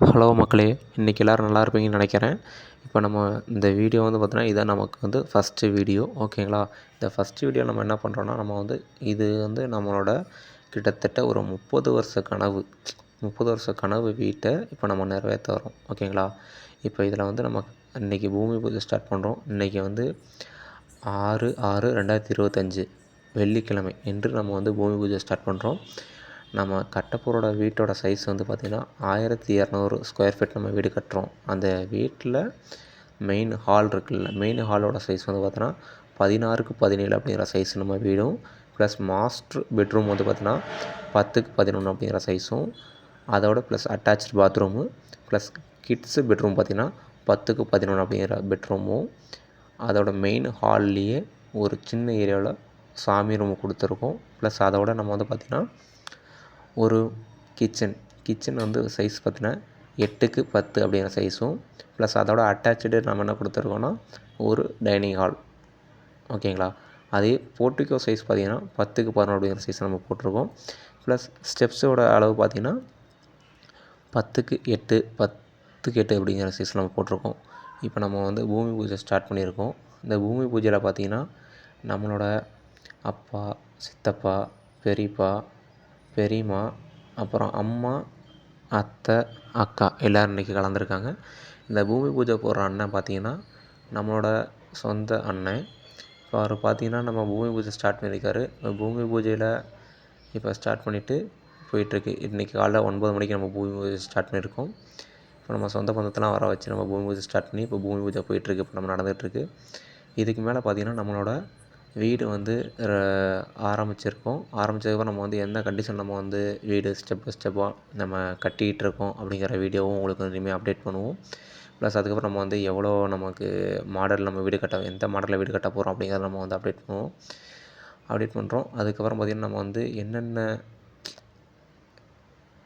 Hello மக்களே இன்றைக்கி எல்லோரும் நல்லா இருப்பீங்கன்னு நினைக்கிறேன். இப்போ நம்ம இந்த வீடியோ வந்து பார்த்தோன்னா இதான் நமக்கு வந்து ஃபஸ்ட்டு வீடியோ ஓகேங்களா இந்த ஃபஸ்ட்டு வீடியோ நம்ம என்ன பண்ணுறோன்னா நம்ம வந்து இது வந்து நம்மளோட கிட்டத்தட்ட ஒரு முப்பது வருஷ கனவு முப்பது வருஷ கனவு வீட்டை இப்போ நம்ம நிறைவேற்ற வரோம் ஓகேங்களா இப்போ இதில் வந்து நம்ம இன்றைக்கி பூமி பூஜை ஸ்டார்ட் பண்ணுறோம் இன்றைக்கி வந்து ஆறு ஆறு ரெண்டாயிரத்தி இருபத்தஞ்சி வெள்ளிக்கிழமை என்று நம்ம வந்து பூமி பூஜை ஸ்டார்ட் பண்ணுறோம் நம்ம கட்டப்போரோட வீட்டோட சைஸ் வந்து பார்த்திங்கன்னா ஆயிரத்தி இரநூறு ஸ்கொயர் ஃபீட் நம்ம வீடு கட்டுறோம். அந்த வீட்டில் மெயின் ஹால் இருக்குல்ல மெயின் ஹாலோட சைஸ் வந்து பார்த்தோன்னா பதினாறுக்கு பதினேழு அப்படிங்கிற சைஸ் நம்ம வீடும் ப்ளஸ் மாஸ்டர் பெட்ரூம் வந்து பார்த்தோன்னா பத்துக்கு பதினொன்று அப்படிங்கிற சைஸும் அதோட plus attach bathroom plus kids bedroom பார்த்திங்கன்னா பத்துக்கு பதினொன்று அப்படிங்கிற பெட்ரூமும் அதோட மெயின் ஹால்லேயே ஒரு சின்ன ஏரியாவில் சாமி ரூம் கொடுத்துருக்கோம். ப்ளஸ் அதோட நம்ம வந்து பார்த்திங்கன்னா ஒரு கிச்சன் கிச்சன் வந்து சைஸ் பார்த்தினா எட்டுக்கு பத்து அப்படிங்கிற சைஸும் ப்ளஸ் அதோட அட்டாச்சு நம்ம என்ன கொடுத்துருக்கோன்னா ஒரு டைனிங் ஹால் ஓகேங்களா அதே போர்ட்டிகோ சைஸ் பார்த்திங்கன்னா பத்துக்கு பதினொன்று அப்படிங்கிற சைஸ் நம்ம போட்டிருக்கோம். ப்ளஸ் ஸ்டெப்ஸோட அளவு பார்த்திங்கன்னா பத்துக்கு எட்டு பத்துக்கு எட்டு அப்படிங்கிற சைஸ் நம்ம போட்டிருக்கோம். இப்போ நம்ம வந்து பூமி பூஜை ஸ்டார்ட் பண்ணியிருக்கோம். இந்த பூமி பூஜையில் பார்த்திங்கன்னா நம்மளோட அப்பா சித்தப்பா பெரியப்பா பெரியம்மா அப்புறம் அம்மா அத்தை அக்கா எல்லோரும் இன்றைக்கி கலந்துருக்காங்க. இந்த பூமி பூஜை போடுற அண்ணன் பார்த்திங்கன்னா நம்மளோட சொந்த அண்ணன். இப்போ அவர் பார்த்திங்கன்னா நம்ம பூமி பூஜை ஸ்டார்ட் பண்ணியிருக்காரு பூமி பூஜையில் இப்போ ஸ்டார்ட் பண்ணிவிட்டு போயிட்டுருக்கு. இன்றைக்கி காலைல ஒன்பது மணிக்கு நம்ம பூமி பூஜை ஸ்டார்ட் பண்ணியிருக்கோம் இப்போ நம்ம சொந்த பந்தத்தெல்லாம் வர வச்சு நம்ம பூமி பூஜை ஸ்டார்ட் பண்ணி இப்போ பூமி பூஜை போயிட்டுருக்கு. இப்போ நம்ம நடந்துகிட்ருக்கு இதுக்கு மேலே பார்த்திங்கன்னா நம்மளோட வீடு வந்து ஆரம்பிச்சிருக்கோம். ஆரம்பிச்சதுக்கப்புறம் நம்ம வந்து எந்த கண்டிஷன் நம்ம வந்து வீடு ஸ்டெப் பை ஸ்டெப்பாக நம்ம கட்டிகிட்ருக்கோம் அப்படிங்கிற வீடியோவும் உங்களுக்கு இனிமேல் அப்டேட் பண்ணுவோம். ப்ளஸ் அதுக்கப்புறம் நம்ம வந்து எவ்வளோ நமக்கு மாடல் நம்ம வீடு கட்ட எந்த மாடலில் வீடு கட்ட போகிறோம் அப்படிங்கிறத நம்ம வந்து அப்டேட் பண்ணுவோம். அப்டேட் பண்ணுறோம் அதுக்கப்புறம் பார்த்திங்கன்னா நம்ம வந்து என்னென்ன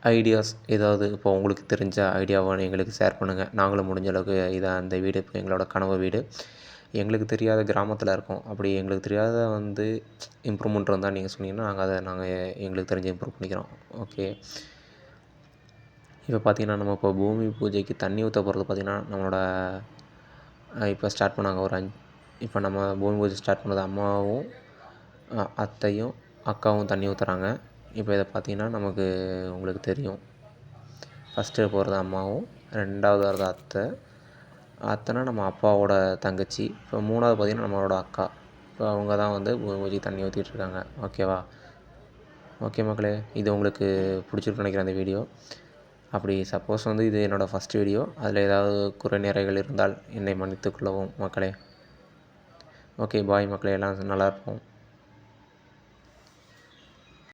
ஐடியாஸ் ஏதாவது இப்போ உங்களுக்கு தெரிஞ்ச ஐடியாவை எங்களுக்கு ஷேர் பண்ணுங்கள் நாங்களும் முடிஞ்ச அளவுக்கு இதை அந்த வீடு இப்போ எங்களோட கனவு வீடு. எங்களுக்கு தெரியாத கிராமத்தில் இருக்கோம். அப்படி எங்களுக்கு தெரியாத வந்து இம்ப்ரூவ்மெண்ட் இருந்தால் நீங்கள் சொன்னீங்கன்னா நாங்கள் அதை நாங்கள் எங்களுக்கு தெரிஞ்சு இம்ப்ரூவ் பண்ணிக்கிறோம். ஓகே இப்போ பார்த்திங்கன்னா நம்ம இப்போ பூமி பூஜைக்கு தண்ணி ஊற்ற போகிறது பார்த்திங்கன்னா நம்மளோட இப்போ ஸ்டார்ட் பண்ணாங்க ஒரு அஞ்சு இப்போ நம்ம பூமி பூஜை ஸ்டார்ட் பண்ணது அம்மாவும் அத்தையும் அக்காவும் தண்ணி ஊற்றுறாங்க இப்போ இதை பார்த்திங்கன்னா நமக்கு உங்களுக்கு தெரியும். ஃபஸ்ட்டு போகிறது அம்மாவும் ரெண்டாவது வர்றது அத்தை. அத்தைனா நம்ம அப்பாவோட தங்கச்சி. இப்போ மூணாவது பார்த்திங்கன்னா நம்மளோட அக்கா. இப்போ அவங்க தான் வந்து பூஜை தண்ணி ஊற்றிட்டுருக்காங்க ஓகேவா ஓகே மக்களே இது உங்களுக்கு பிடிச்சிருக்குன்னு நினைக்கிறேன் அந்த வீடியோ அப்படி சப்போஸ் வந்து இது என்னோடய ஃபஸ்ட் வீடியோ அதில் ஏதாவது குறை நிறைகள் இருந்தால் என்னை மன்னித்துக்கொள்ளவும் மக்களே. ஓகே பாய் மக்களே. எல்லாம் நல்லா இருப்போம்.